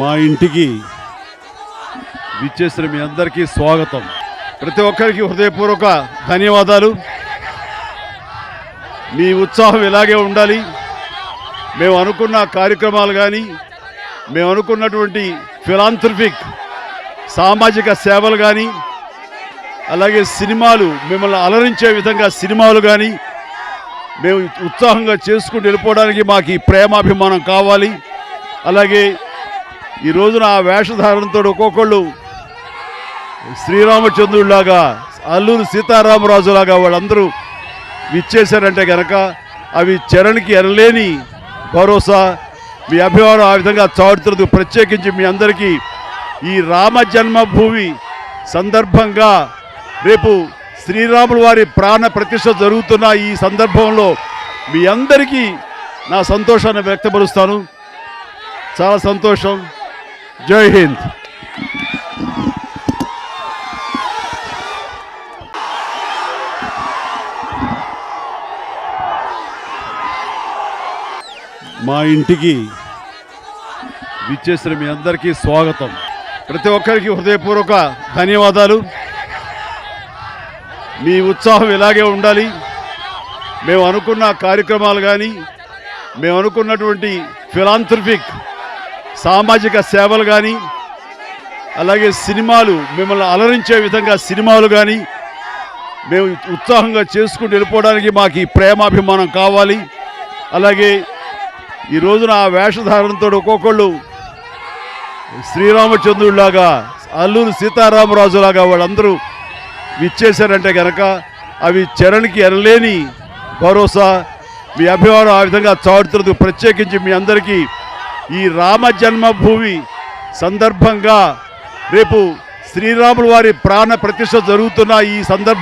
మా ఇంటికి విచ్చేసిన మీ అందరికీ స్వాగతం. ప్రతి ఒక్కరికి హృదయపూర్వక ధన్యవాదాలు. మీ ఉత్సాహం ఇలాగే ఉండాలి. మేము అనుకున్న కార్యక్రమాలు కానీ మేము అనుకున్నటువంటి ఫిలాంథ్రఫిక్ సామాజిక సేవలు కానీ అలాగే సినిమాలు మిమ్మల్ని అలరించే విధంగా సినిమాలు కానీ మేము ఉత్సాహంగా చేసుకుంటూ వెళ్ళిపోవడానికి మాకు ఈ ప్రేమాభిమానం కావాలి. అలాగే ఈ రోజున ఆ వేషధారణతో ఒక్కొక్కళ్ళు శ్రీరామచంద్రుడిలాగా అల్లూరు సీతారామరాజులాగా వాళ్ళందరూ ఇచ్చేశారంటే కనుక అవి చరణ్కి ఎనలేని భరోసా మీ అభిమానం ఆ విధంగా చాటుతున్నది. ప్రత్యేకించి మీ అందరికీ ఈ రామ జన్మభూమి సందర్భంగా రేపు శ్రీరాములు వారి ప్రాణ ప్రతిష్ట జరుగుతున్న ఈ సందర్భంలో మీ అందరికీ నా సంతోషాన్ని వ్యక్తపరుస్తాను. చాలా సంతోషం. జై హింద్. మా ఇంటికి విచ్చేసిన మీ అందరికీ స్వాగతం. ప్రతి ఒక్కరికి హృదయపూర్వక ధన్యవాదాలు. మీ ఉత్సాహం ఇలాగే ఉండాలి. మేము అనుకున్న కార్యక్రమాలు కానీ మేము అనుకున్నటువంటి ఫిలాంథ్రఫిక్ సామాజిక సేవలు కానీ అలాగే సినిమాలు మిమ్మల్ని అలరించే విధంగా సినిమాలు కానీ మేము ఉత్సాహంగా చేసుకుంటూ వెళ్ళిపోవడానికి మాకు ఈ ప్రేమాభిమానం కావాలి. అలాగే ఈ రోజున ఆ వేషధారణతో ఒక్కొక్కళ్ళు శ్రీరామచంద్రుడిలాగా అల్లూరు సీతారామరాజులాగా వాళ్ళందరూ ఇచ్చేశారంటే కనుక అవి చరణ్కి ఎనలేని భరోసా. మీ అభిమానం ఆ విధంగా చాటుతున్నది. ప్రత్యేకించి మీ అందరికీ ఈ రామ జన్మభూమి సందర్భంగా రేపు శ్రీరాములు వారి ప్రాణ ప్రతిష్ట జరుగుతున్న ఈ సందర్భం